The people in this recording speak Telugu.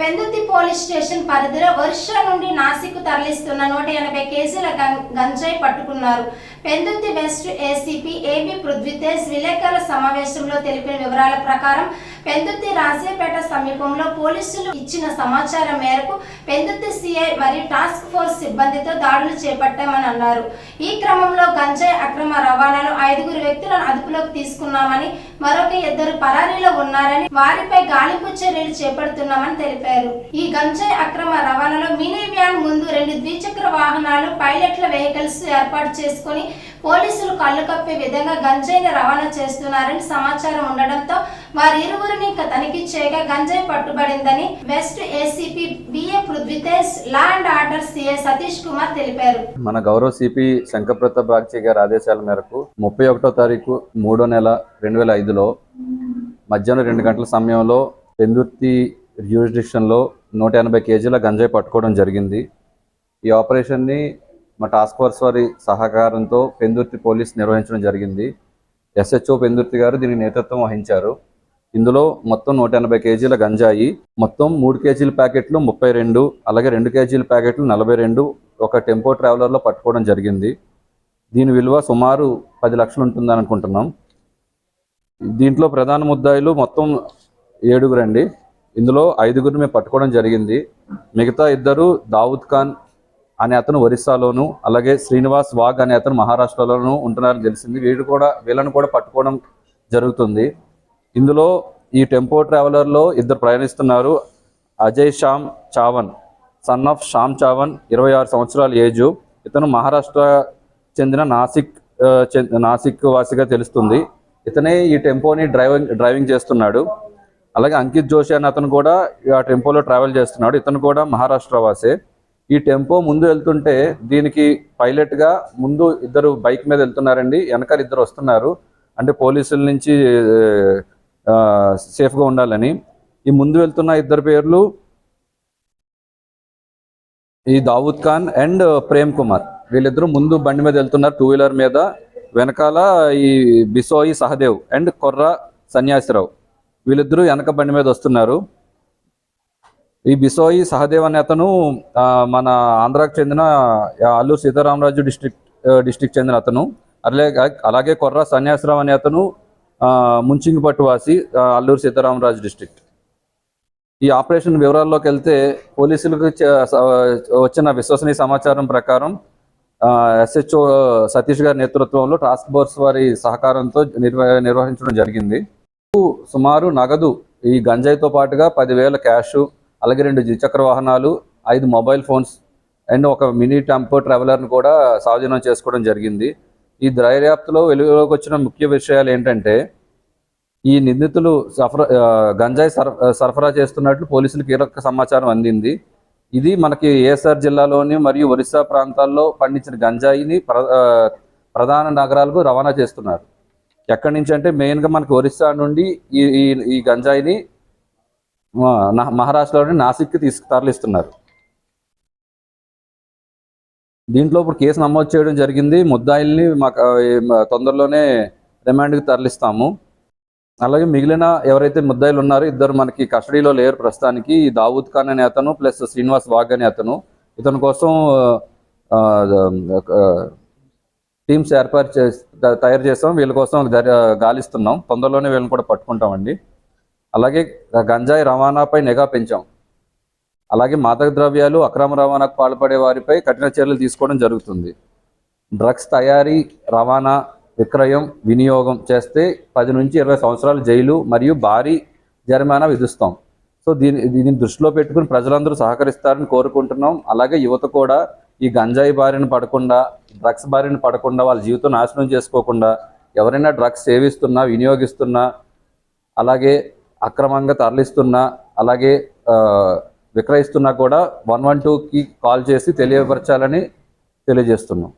పెందుతి పోలీస్ స్టేషన్ పరిధిలో ఒరిస్సా నుండి నాసిక్ తరలిస్తున్న నూట ఎనభై కేజీల గం- గంజాయి పట్టుకున్నారు. Pendurthi west ACP AB Prithvitej విలేకరుల సమావేశంలో తెలిపిన వివరాల ప్రకారం పెందుత్తి రాజేపేట సమీపంలో పోలీసులు ఇచ్చిన సమాచారం మేరకు పెందుత్తి సిఐ మరియు టాస్క్ ఫోర్స్ సిబ్బందితో దాడులు చేపట్టామని అన్నారు. ఈ క్రమంలో గంజాయి అక్రమ రవాణాలో ఐదుగురు వ్యక్తులను అదుపులోకి తీసుకున్నామని మరొక ఇద్దరు పరారీలో ఉన్నారని వారిపై గాలింపు చర్యలు చేపడుతున్నామని తెలిపారు. ఈ గంజాయి అక్రమ రవాణాలో మినీ వ్యాన్ ముందు రెండు ద్విచక్ర వాహనాలు పైలట్ల వెహికల్స్ ఏర్పాటు చేసుకుని పోలీసులు కళ్ళు కప్పే విధంగా గంజాయిని రవాణా చేస్తున్నారని సమాచారం ఉండడంతో వారి ఇరువురిని ఇంకా తనిఖీ చేయగా గంజాయి పట్టుబడిందని west ACP BA Prithvitej law and order CA Satish Kumar తెలిపారు. మన గౌరవ సిపి శంకరప్రతాప్ బాగ్చి గారి ఆదేశాల మేరకు ముప్పై ఒకటో తారీఖు మూడో నెల రెండు వేల ఐదులో మధ్యాహ్నం రెండు గంటల సమయంలో పెందుర్తి జ్యూరిడిక్షన్లో నూట ఎనభై కేజీల గంజాయి పట్టుకోవడం జరిగింది. ఈ ఆపరేషన్ని మా టాస్క్ ఫోర్స్ వారి సహకారంతో పెందుర్తి పోలీస్ నిర్వహించడం జరిగింది. ఎస్హెచ్ఓ పెందుర్తి గారు దీనికి నేతృత్వం వహించారు. ఇందులో మొత్తం నూట ఎనభై కేజీల గంజాయి మొత్తం మూడు కేజీల ప్యాకెట్లు ముప్పై రెండు అలాగే రెండు కేజీల ప్యాకెట్లు నలభై రెండు ఒక టెంపో ట్రావెలర్లో పట్టుకోవడం జరిగింది. దీని విలువ సుమారు పది లక్షలు ఉంటుందని అనుకుంటున్నాం. దీంట్లో ప్రధాన ముద్దాయిలు మొత్తం ఏడుగురండి. ఇందులో ఐదుగురు మేము పట్టుకోవడం జరిగింది. మిగతా ఇద్దరు దావుద్ ఖాన్ అనే అతను ఒరిస్సాలోను అలాగే శ్రీనివాస్ వాగ్ అనే అతను మహారాష్ట్రలోనూ ఉంటున్నారని తెలిసింది. వీడు కూడా వీళ్ళను కూడా పట్టుకోవడం జరుగుతుంది. ఇందులో ఈ టెంపో ట్రావెలర్లో ఇద్దరు ప్రయాణిస్తున్నారు. అజయ్ శ్యామ్ చావన్ సన్ ఆఫ్ శ్యామ్ చావన్ ఇరవై ఆరు సంవత్సరాల ఏజు. ఇతను మహారాష్ట్ర చెందిన నాసిక్ నాసిక్ వాసిగా తెలుస్తుంది. ఇతనే ఈ టెంపోని డ్రైవింగ్ డ్రైవింగ్ చేస్తున్నాడు. అలాగే అంకిత్ జోషి అనే అతను కూడా ఆ టెంపోలో ట్రావెల్ చేస్తున్నాడు. ఇతను కూడా మహారాష్ట్ర వాసే ఈ టెంపో ముందు వెళ్తుంటే దీనికి పైలట్గా ముందు ఇద్దరు బైక్ మీద వెళ్తున్నారండి. వెనకాల ఇద్దరు వస్తున్నారు. అంటే పోలీసుల నుంచి సేఫ్గా ఉండాలని. ఈ ముందు వెళ్తున్న ఇద్దరు పేర్లు ఈ దావూద్ ఖాన్ అండ్ ప్రేమ్ కుమార్. వీళ్ళిద్దరూ ముందు బండి మీద వెళ్తున్నారు టూ వీలర్ మీద. వెనకాల ఈ బిసోయి సహదేవ్ అండ్ కొర్ర సన్యాసిరావు. వీళ్ళిద్దరూ వెనక బండి మీద వస్తున్నారు. ఈ బిసోయి సహదేవ్ అనే అతను మన ఆంధ్రాకు చెందిన అల్లూరు సీతారామరాజు డిస్ట్రిక్ట్ డిస్ట్రిక్ట్ చెందిన అతను. అలాగే అలాగే కొర్ర సన్యాసరావు అనే అతను ముంచింగిపట్టు వాసి అల్లూరు సీతారామరాజు డిస్ట్రిక్ట్. ఈ ఆపరేషన్ వివరాల్లోకి వెళ్తే పోలీసులకు వచ్చిన విశ్వసనీయ సమాచారం ప్రకారం ఎస్హెచ్ఓ సతీష్ గారి నేతృత్వంలో టాస్క్ ఫోర్స్ వారి సహకారంతో నిర్వ నిర్వహించడం జరిగింది. సుమారు నగదు ఈ గంజాయితో పాటుగా పదివేల క్యాష్ అలాగే రెండు ద్విచక్ర వాహనాలు ఐదు మొబైల్ ఫోన్స్ అండ్ ఒక మినీ టెంపో ట్రావెలర్ను కూడా స్వాధీనం చేసుకోవడం జరిగింది. ఈ దర్యాప్తులో వెలుగులోకి వచ్చిన ముఖ్య విషయాలు ఏంటంటే ఈ నిందితులు సఫరా గంజాయి సరఫరా చేస్తున్నట్లు పోలీసులు కీలక సమాచారం అందింది. ఇది మనకి ఏఎస్ఆర్ జిల్లాలోని మరియు ఒరిస్సా ప్రాంతాల్లో పండించిన గంజాయిని ప్ర ప్రధాన నగరాలకు రవాణా చేస్తున్నారు. ఎక్కడి నుంచి అంటే మెయిన్గా మనకి ఒరిస్సా నుండి ఈ ఈ గంజాయిని మహారాష్ట్రలోని నాసిక్కి తీసుకు తరలిస్తున్నారు. దీంట్లో ఇప్పుడు కేసు నమోదు చేయడం జరిగింది. ముద్దాయిల్ని మాకు తొందరలోనే రిమాండ్కి తరలిస్తాము. అలాగే మిగిలిన ఎవరైతే ముద్దాయిలు ఉన్నారో ఇద్దరు మనకి కస్టడీలో లేరు ప్రస్తుతానికి. దావూద్ ఖాన్ అనే అతను ప్లస్ శ్రీనివాస్ వాగ్ అనే అతను. ఇతని కోసం టీమ్స్ ఏర్పాటు చేసి తయారు చేస్తాం. వీళ్ళ కోసం గాలిస్తున్నాం. తొందరలోనే వీళ్ళని కూడా పట్టుకుంటామండి. అలాగే గంజాయి రవాణాపై నిఘా పెంచాం. అలాగే మాదక ద్రవ్యాలు అక్రమ రవాణాకు పాల్పడే వారిపై కఠిన చర్యలు తీసుకోవడం జరుగుతుంది. డ్రగ్స్ తయారీ రవాణా విక్రయం వినియోగం చేస్తే పది నుంచి ఇరవై సంవత్సరాలు జైలు మరియు భారీ జరిమానా విధిస్తాం. సో దీని దీన్ని దృష్టిలో పెట్టుకుని ప్రజలందరూ సహకరిస్తారని కోరుకుంటున్నాం. అలాగే యువత కూడా ఈ గంజాయి బారిన పడకుండా డ్రగ్స్ బారిన పడకుండా వాళ్ళ జీవితం నాశనం చేసుకోకుండా ఎవరైనా డ్రగ్స్ సేవిస్తున్నా వినియోగిస్తున్నా అలాగే అక్రమంగా తరలిస్తున్నా అలాగే విక్రయిస్తున్నా కూడా వన్ వన్ టూకి కాల్ చేసి తెలియపరచాలని తెలియజేస్తున్నాం.